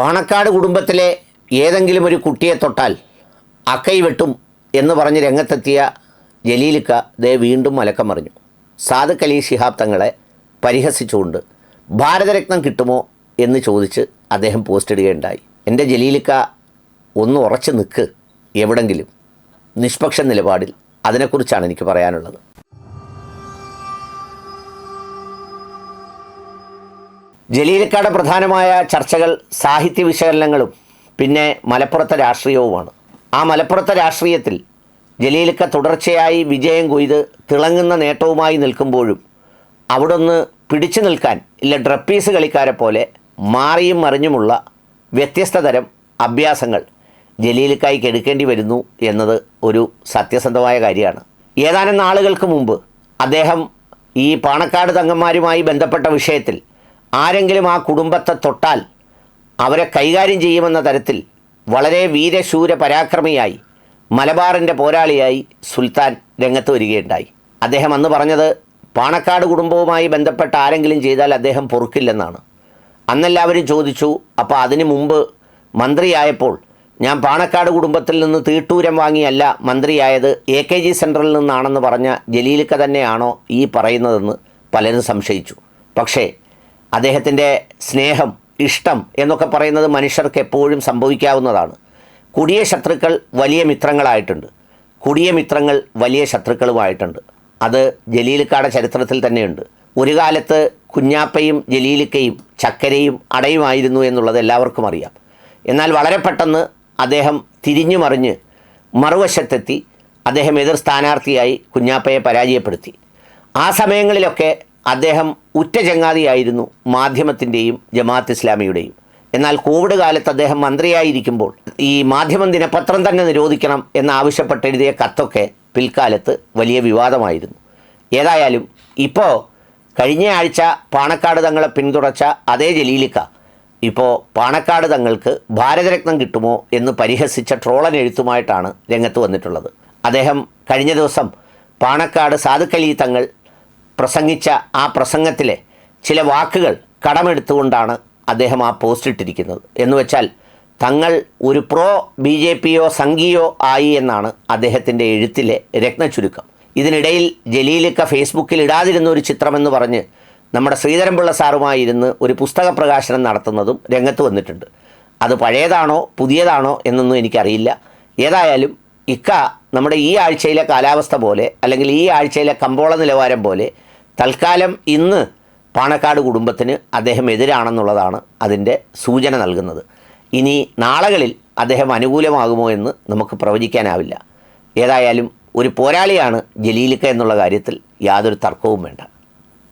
പാണക്കാട് കുടുംബത്തിലെ ഏതെങ്കിലും ഒരു കുട്ടിയെ തൊട്ടാൽ അക്കൈ വെട്ടും എന്ന് പറഞ്ഞ് രംഗത്തെത്തിയ ജലീലിക്ക ദേ വീണ്ടും മലക്കം പറഞ്ഞു സാദുഖ് അലി ശിഹാബ് തങ്ങളെ പരിഹസിച്ചുകൊണ്ട് ഭാരതരത്നം കിട്ടുമോ എന്ന് ചോദിച്ച് അദ്ദേഹം പോസ്റ്റ് ഇടുകയുണ്ടായി. എന്റെ ജലീലിക്ക ഒന്ന് ഉറച്ചു നിൽക്ക് എവിടെങ്കിലും. നിഷ്പക്ഷ നിലപാടിൽ അതിനെക്കുറിച്ചാണ് എനിക്ക് പറയാനുള്ളത്. ജലീലിക്കയുടെ പ്രധാനമായ ചർച്ചകൾ സാഹിത്യ വിശകലനങ്ങളും പിന്നെ മലപ്പുറത്തെ രാഷ്ട്രീയവുമാണ്. ആ മലപ്പുറത്തെ രാഷ്ട്രീയത്തിൽ ജലീലക്ക തുടർച്ചയായി വിജയം കൊയ്ത് തിളങ്ങുന്ന നേട്ടവുമായി നിൽക്കുമ്പോഴും അവിടെ ഒന്ന് പിടിച്ചു നിൽക്കാൻ ഇല്ല ഡ്രപ്പീസ് കളിക്കാരെ പോലെ മാറിയും മറിഞ്ഞുമുള്ള വ്യത്യസ്ത തരം അഭ്യാസങ്ങൾ ജലീലിക്കായിക്ക് എടുക്കേണ്ടി വരുന്നു എന്നത് ഒരു സത്യസന്ധമായ കാര്യമാണ്. ഏതാനും നാളുകൾക്ക് മുമ്പ് അദ്ദേഹം ഈ പാണക്കാട് തങ്ങന്മാരുമായി ബന്ധപ്പെട്ട വിഷയത്തിൽ ആരെങ്കിലും ആ കുടുംബത്തെ തൊട്ടാൽ അവരെ കൈകാര്യം ചെയ്യുമെന്ന തരത്തിൽ വളരെ വീരശൂര പരാക്രമിയായി മലബാറിന്റെ പോരാളിയായി സുൽത്താൻ രംഗത്ത് വരികയുണ്ടായി. അദ്ദേഹം അന്ന് പറഞ്ഞത് പാണക്കാട് കുടുംബവുമായി ബന്ധപ്പെട്ട ആരെങ്കിലും ചെയ്താൽ അദ്ദേഹം പൊറുക്കില്ലെന്നാണ്. അന്നെല്ലാവരും ചോദിച്ചു അപ്പോൾ അതിനു മുമ്പ് മന്ത്രിയായപ്പോൾ ഞാൻ പാണക്കാട് കുടുംബത്തിൽ നിന്ന് തീട്ടൂരം വാങ്ങിയല്ല മന്ത്രിയായത് എ കെ ജി സെന്ററിൽ നിന്നാണെന്ന് പറഞ്ഞ ജലീലിക്ക തന്നെയാണോ ഈ പറയുന്നതെന്ന് പലരും സംശയിച്ചു. പക്ഷേ അദ്ദേഹത്തിന്റെ സ്നേഹം ഇഷ്ടം എന്നൊക്കെ പറയുന്നത് മനുഷ്യർക്ക് എപ്പോഴും സംഭവിക്കാവുന്നതാണ്. കുടിയ ശത്രുക്കൾ വലിയ മിത്രങ്ങളായിട്ടുണ്ട്. കുടിയ മിത്രങ്ങൾ വലിയ ശത്രുക്കളുമായിട്ടുണ്ട്. അത് ജലീലിക്കാടെ ചരിത്രത്തിൽ തന്നെയുണ്ട്. ഒരു കാലത്ത് കുഞ്ഞാപ്പയും ജലീലിക്കയും ചക്കരയും അടയുമായിരുന്നു എന്നുള്ളത് എല്ലാവർക്കും അറിയാം. എന്നാൽ വളരെ പെട്ടെന്ന് അദ്ദേഹം തിരിഞ്ഞു മറിഞ്ഞ് മറുവശത്തെത്തി അദ്ദേഹം എതിർ സ്ഥാനാർത്ഥിയായി കുഞ്ഞാപ്പയെ പരാജയപ്പെടുത്തി. ആ സമയങ്ങളിലൊക്കെ അദ്ദേഹം ഉറ്റ ചങ്ങാതിയായിരുന്നു മാധ്യമത്തിന്റെയും ജമാഅത്ത് ഇസ്ലാമിയുടെയും. എന്നാൽ കോവിഡ് കാലത്ത് അദ്ദേഹം മന്ത്രിയായിരിക്കുമ്പോൾ ഈ മാധ്യമം ദിനപത്രം തന്നെ നിരോധിക്കണം എന്നാവശ്യപ്പെട്ട് എഴുതിയ കത്തൊക്കെ പിൽക്കാലത്ത് വലിയ വിവാദമായിരുന്നു. ഏതായാലും ഇപ്പോൾ കഴിഞ്ഞ ആഴ്ച പാണക്കാട് തങ്ങളെ പിന്തുണച്ച അതേ ജലീലിക്ക. ഇപ്പോൾ പാണക്കാട് തങ്ങൾക്ക് ഭാരതരത്നം കിട്ടുമോ എന്ന് പരിഹസിച്ച ട്രോളൻ എഴുത്തുമായിട്ടാണ് രംഗത്ത് വന്നിട്ടുള്ളത്. അദ്ദേഹം കഴിഞ്ഞ ദിവസം പാണക്കാട് സാധുക്കലി തങ്ങൾ പ്രസംഗിച്ച ആ പ്രസംഗത്തിലെ ചില വാക്കുകൾ കടമെടുത്തുകൊണ്ടാണ് അദ്ദേഹം ആ പോസ്റ്റ് ഇട്ടിരിക്കുന്നത്. എന്ന് വെച്ചാൽ തങ്ങൾ ഒരു പ്രോ ബി ജെ പിയോ സംഘിയോ ആയി എന്നാണ് അദ്ദേഹത്തിന്റെ എഴുത്തിലെ രത്നചുരുക്കം ഇതിനിടയിൽ ജലീലിക്ക ഫേസ്ബുക്കിൽ ഇടാതിരുന്ന ഒരു ചിത്രമെന്ന് പറഞ്ഞ് നമ്മുടെ ശ്രീധരൻപിള്ള സാറുമായി ഇരുന്ന് ഒരു പുസ്തക പ്രകാശനം നടത്തുന്നതും രംഗത്ത് വന്നിട്ടുണ്ട്. അത് പഴയതാണോ പുതിയതാണോ എന്നൊന്നും എനിക്കറിയില്ല. ഏതായാലും ഇക്ക നമ്മുടെ ഈ ആഴ്ചയിലെ കാലാവസ്ഥ പോലെ അല്ലെങ്കിൽ ഈ ആഴ്ചയിലെ കമ്പോള നിലവാരം പോലെ തൽക്കാലം ഇന്ന് പാണക്കാട് കുടുംബത്തിന് അദ്ദേഹം എതിരാണെന്നുള്ളതാണ് അതിന്റെ സൂചന നൽകുന്നത്. ഇനി നാളകളിൽ അദ്ദേഹം അനുകൂലമാകുമോ എന്ന് നമുക്ക് പ്രവചിക്കാനാവില്ല. ഏതായാലും ഒരു പോരാളിയാണ് ജലീലിക്ക എന്നുള്ള കാര്യത്തിൽ യാതൊരു തർക്കവും വേണ്ട.